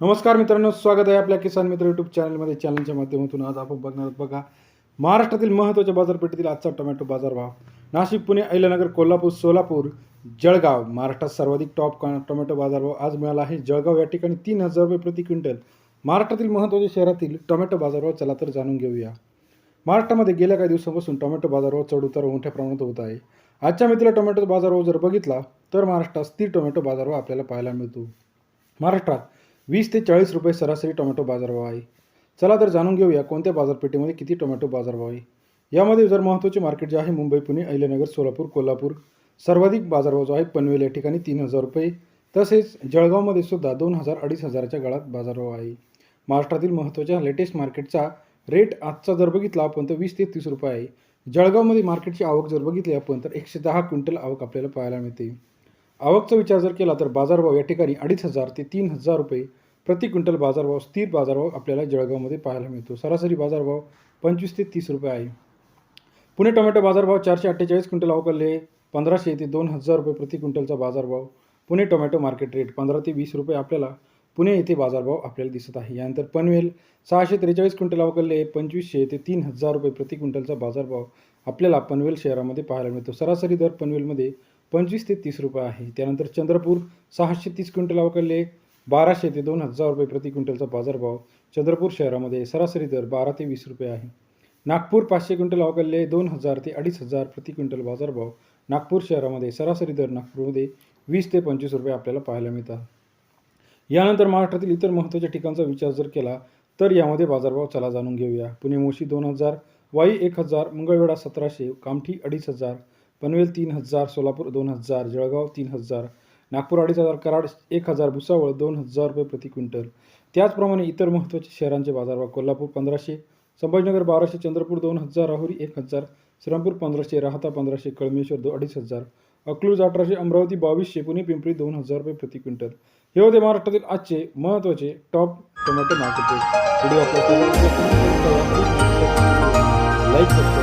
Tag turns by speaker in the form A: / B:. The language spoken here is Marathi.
A: नमस्कार मित्रांनो स्वागत आहे आपल्या किसान मित्र यूट्यूब चॅनलमध्ये चॅनलच्या माध्यमातून आज आपण बघणार आहोत बघा महाराष्ट्रातील महत्त्वाच्या बाजारपेठेतील आजचा टोमॅटो बाजारभाव. नाशिक पुणे अहिल्यानगर कोल्हापूर सोलापूर जळगाव महाराष्ट्रात सर्वाधिक टॉप का टोमॅटो बाजारभाव आज मिळाला आहे. जळगाव या ठिकाणी तीन हजार रुपये प्रति क्विंटल. महाराष्ट्रातील महत्त्वाच्या शहरातील टोमॅटो बाजारभाव चला तर जाणून घेऊया. महाराष्ट्रामध्ये गेल्या काही दिवसांपासून टोमॅटो बाजारभाव चढ उतार मोठ्या प्रमाणात होत आहे. आजच्या मित्र टोमॅटो बाजारभाव जर बघितला तर महाराष्ट्रात स्थिर टोमॅटो बाजारभाव आपल्याला पाहायला मिळतो. महाराष्ट्रात वीस ते चाळीस रुपये सरासरी टोमॅटो बाजारभाव आहे चला तर जाणून घेऊया कोणत्या बाजारपेठेमध्ये किती टोमॅटो बाजारभाव आहे यामध्ये जर महत्त्वाचे मार्केट जे आहे मुंबई पुणे अहिल्यानगर सोलापूर कोल्हापूर सर्वाधिक बाजारभाव जो आहे पनवेल या ठिकाणी तीन हजार रुपये. तसेच जळगावमध्ये सुद्धा दोन हजार अडीच हजाराच्या गाळात बाजारभाव आहे महाराष्ट्रातील महत्त्वाच्या लेटेस्ट मार्केटचा रेट आजचा जर बघितला आपण तर वीस ते तीस रुपये आहे. जळगावमध्ये मार्केटची आवक जर बघितली आपण तर एकशे दहा क्विंटल आवक आपल्याला पाहायला मिळते. आवकचा विचार जर केला तर बाजारभाव या ठिकाणी अडीच हजार ते तीन हजार रुपये प्रति क्विंटल बाजारभाव स्थिर बाजारभाव आपल्याला जळगावमध्ये पाहायला मिळतो. सरासरी बाजारभाव पंचवीस ते तीस रुपये आहे. पुणे टोमॅटो बाजारभाव चारशे अठ्ठेचाळीस क्विंटल अवकलले. पंधराशे ते दोन हजार रुपये प्रति क्विंटलचा बाजारभाव. पुणे टोमॅटो मार्केट रेट पंधरा ते वीस रुपये आपल्याला पुणे येथे बाजारभाव आपल्याला दिसत आहे. यानंतर पनवेल सहाशे त्रेचाळीस क्विंटल अवकलले. पंचवीसशे ते तीन हजार रुपये प्रति क्विंटलचा बाजारभाव आपल्याला पनवेल शहरामध्ये पाहायला मिळतो. सरासरी दर पनवेलमध्ये पंचवीस ते तीस रुपये आहे. त्यानंतर चंद्रपूर सहाशे तीस क्विंटल अवकलले. बाराशे ते दोन हजार रुपये प्रति क्विंटलचा बाजारभाव चंद्रपूर शहरामध्ये सरासरी दर बारा ते वीस रुपये आहे. नागपूर पाचशे क्विंटल अवकलले दोन हजार ते अडीच हजार प्रति क्विंटल बाजारभाव नागपूर शहरामध्ये सरासरी दर नागपूरमध्ये वीस ते पंचवीस रुपये आपल्याला पाहायला मिळतात. यानंतर महाराष्ट्रातील इतर महत्त्वाच्या ठिकाणचा विचार जर केला तर यामध्ये बाजारभाव चला जाणून घेऊया. पुणे मोशी दोन हजार वाई एक हजार मंगळवेढा सतराशे कामठी अडीच हजार पनवेल तीन हजार सोलापूर दोन हजार जळगाव तीन हजार नागपूर अडीच हजार कराड एक हजार भुसावळ दोन हजार रुपये प्रति क्विंटल त्याचप्रमाणे इतर महत्त्वाचे शहरांचे बाजारभाव कोल्हापूर पंधराशे संभाजीनगर बाराशे चंद्रपूर दोन हजार राहुरी एक हजार श्रीरामपूर पंधराशे राहता पंधराशे कळमेश्वर दो अडीच हजार अकलूज अठराशे अमरावती बावीसशे पुणे पिंपरी दोन हजार रुपये प्रति क्विंटल हे होते महाराष्ट्रातील आजचे महत्त्वाचे top tomato market video like